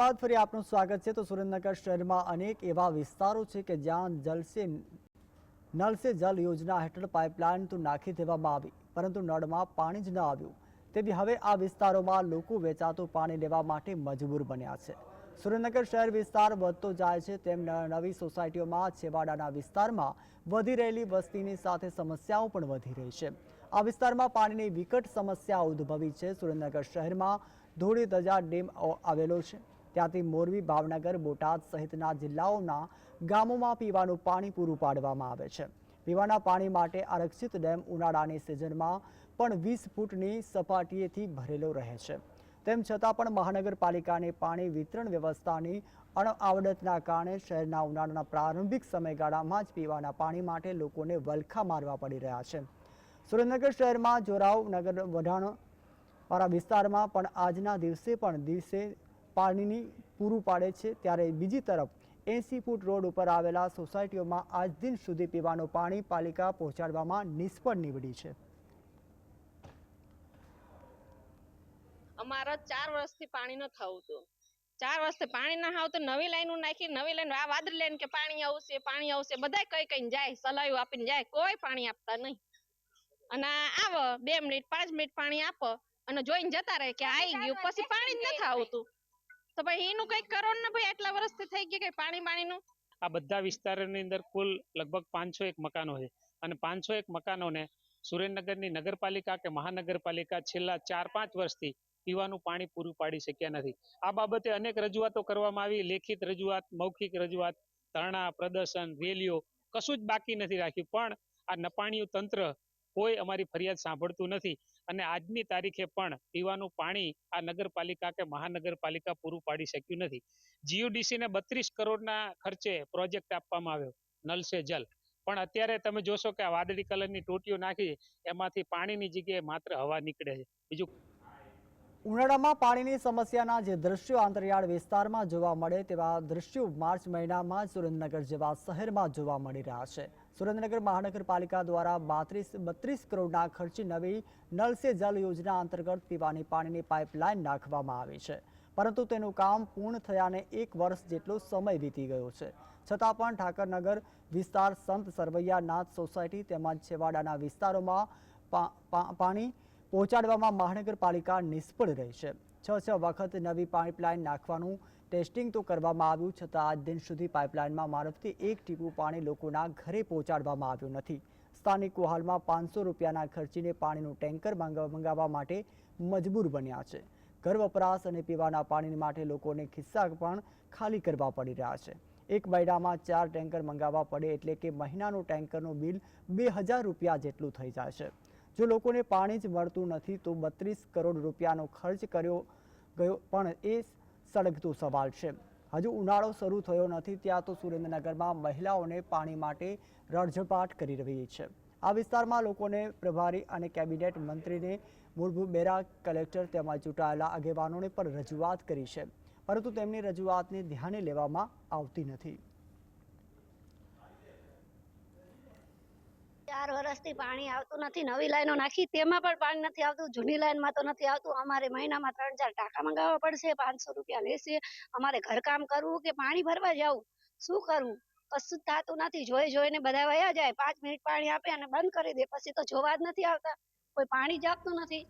બાદ ફરી આપનું સ્વાગત છે. તો સુરેન્દ્રનગર શહેરમાં અનેક એવા વિસ્તારો છે કે જ્યાં જલસે નળ સે જલ યોજના હેઠળ પાઇપલાઇન તો નાખી દેવામાં આવી, પરંતુ નળમાં પાણી જ ન આવ્યું. તેથી હવે આ વિસ્તારોમાં લોકો વેચાતું પાણી લેવા માટે મજબૂર બન્યા છે. સુરેન્દ્રનગર શહેર વિસ્તાર વધતો જાય છે તેમ નવી સોસાયટીઓમાં છેવાડાના વિસ્તારમાં વધી રહેલી વસ્તીની સાથે સમસ્યાઓ પણ વધી રહી છે. આ વિસ્તારમાં પાણીની વિકટ સમસ્યા ઉદ્ભવી છે. સુરેન્દ્રનગર શહેરમાં ધોળી ધજા ડેમ આવેલો છે. ત્યાંથી મોરબી, ભાવનગર, બોટાદ સહિતના જિલ્લાઓના ગામોમાં પીવાનું પાણી પૂરું પાડવામાં આવે છે. પીવાના પાણી માટે આરક્ષિત ડેમ ઉનાળાની સિઝનમાં પણ વીસ ફૂટની સપાટીએથી ભરેલો રહે છે. તેમ છતાં પણ મહાનગરપાલિકાની પાણી વિતરણ વ્યવસ્થાની અણઆવડતના કારણે શહેરના ઉનાળાના પ્રારંભિક સમયગાળામાં જ પીવાના પાણી માટે લોકોને વલખા મારવા પડી રહ્યા છે. સુરેન્દ્રનગર શહેરમાં જોરાવ નગર વઢાણ વાળા વિસ્તારમાં પણ આજના દિવસે પણ દિવસે પાણીની પૂરું પાડે છે, ત્યારે બીજી તરફ એસી ફૂટ રોડ ઉપર આવેલા સોસાયટીઓમાં આજ દિન સુધી પીવાનું પાણી પાલિકા પહોંચાડવામાં નિષ્ફળ નીવડી છે. અમારા ચાર વર્ષથી પાણી ન થવું ચાર વર્ષથી પાણી ના આવતું નવી લાઈન નાખી, નવી લાઈન, આ વાદળી લાઈન કે પાણી આવશે પાણી આવશે બધા કઈ કઈ જાય સલાયું આપીને જાય, કોઈ પાણી આપતા નહીં. અને આવ, બે મિનિટ, પાંચ મિનિટ પાણી આપો, અને જોઈને જતા રહે કે આવી ગયું, પછી પાણી જ નથી આવતું તો ભાઈ એનું કંઈક કરો ને ભાઈ, આટલા વર્ષથી થઈ ગયું કઈ પાણી પાણીનું આ બધા વિસ્તારોની અંદર કુલ લગભગ પાંચસો એક મકાનો છે. અને પાંચસો એક મકાનોને સુરેન્દ્રનગરની નગરપાલિકા કે મહાનગરપાલિકા છેલ્લા ચાર પાંચ વર્ષથી પીવાનું પાણી પૂરું પાડી શક્યા નથી. આ બાબતે અનેક રજૂઆતો કરવામાં આવી. લેખિત રજૂઆત, મૌખિક રજૂઆત, ધરણા, પ્રદર્શન, રેલીઓ કશું જ બાકી નથી રાખ્યું. પણ આ નપાણીયું તંત્ર કોઈ અમારી ફરિયાદ સાંભળતું નથી. અને આજની તારીખે પણ પીવાનું પાણી આ નગરપાલિકા કે મહાનગરપાલિકા પૂરું પાડી શક્યું નથી. જીયુડીસીને બત્રીસ કરોડના ખર્ચે પ્રોજેક્ટ આપવામાં આવ્યો. નલ સે જલ. પણ અત્યારે તમે જોશો કે આ વાદળી કલરની ટોટીઓ નાખી એમાંથી પાણીની જગ્યાએ માત્ર હવા નીકળે છે. બીજું ઉનાળામાં પાણીની સમસ્યાના જે દ્રશ્યો આંતરિયાળ વિસ્તારમાં જોવા મળે તેવા દ્રશ્યો માર્ચ મહિનામાં સુરેન્દ્રનગર જેવા શહેરમાં જોવા મળી રહ્યા છે. સુરેન્દ્રનગર મહાનગરપાલિકા દ્વારા બાત્રીસ, બત્રીસ કરોડના ખર્ચે નવી નળ જલ યોજના અંતર્ગત પીવાની પાણીની પાઇપલાઇન નાખવામાં આવી છે. પરંતુ તેનું કામ પૂર્ણ થયાને એક વર્ષ જેટલો સમય વીતી ગયો છે. છતાં પણ ઠાકરનગર વિસ્તાર સંત સરવૈયા નાથ સોસાયટી તેમજ છેવાડાના વિસ્તારોમાં પાણી પહોંચાડવામાં મહાનગરપાલિકા નિષ્ફળ રહી છે. છ છ વખત નવી પાઇપલાઇન નાખવાનું ટેસ્ટિંગ તો કરવામાં આવ્યું, છતાં આજ દિન સુધી પાઇપલાઇનમાં મારફતી એક ટીપું પાણી લોકોના ઘરે પહોંચાડવામાં આવ્યું નથી. સ્થાનિકો હાલમાં પાંચસો રૂપિયાના ખર્ચીને પાણીનું ટેન્કર મંગાવવા માટે મજબૂર બન્યા છે. ઘર વપરાશ અને પીવાના પાણી માટે લોકોને ખિસ્સા પણ ખાલી કરવા પડી રહ્યા છે. એક મહિનામાં ચાર ટેન્કર મંગાવવા પડે એટલે કે મહિનાનું ટેન્કરનું બિલ બે હજાર રૂપિયા જેટલું થઈ જાય છે. જો લોકોને પાણી જ મળતું નથી તો બત્રીસ કરોડ રૂપિયાનો ખર્ચ કર્યો ગયો, પણ એ સળગતો સવાલ છે. હજુ ઉનાળો શરૂ થયો નથી, ત્યાં તો સુરેન્દ્રનગરમાં મહિલાઓને પાણી માટે રડઝપાટ કરી રહી છે. આ વિસ્તારમાં લોકોને પ્રભારી અને કેબિનેટ મંત્રીને મૂળભૂત બેરા કલેક્ટર તેમજ ચૂંટાયેલા આગેવાનોને પણ રજૂઆત કરી છે. પરંતુ તેમની રજૂઆતને ધ્યાને લેવામાં આવતી નથી. ચાર વર્ષથી પાણી આવતું નથી, નવી લાઈનો નાખી, તેમાં પણ પાણી નથી આવતું, જૂની લાઈનમાં તો નથી આવતું. અમારે મહિનામાં ત્રણ ચાર ટાંકા મંગાવવા પડશે, પાંચસો રૂપિયા લેશે. અમારે ઘરકામ કરવું કે પાણી ભરવા જવું? શું કરવું? કશું થતું નથી. જોઈ જોઈને બધા વયા જાય. પાંચ મિનિટ પાણી આપે અને બંધ કરી દે. પછી તો જોવા જ નથી આવતા. કોઈ પાણી જ આપતું નથી.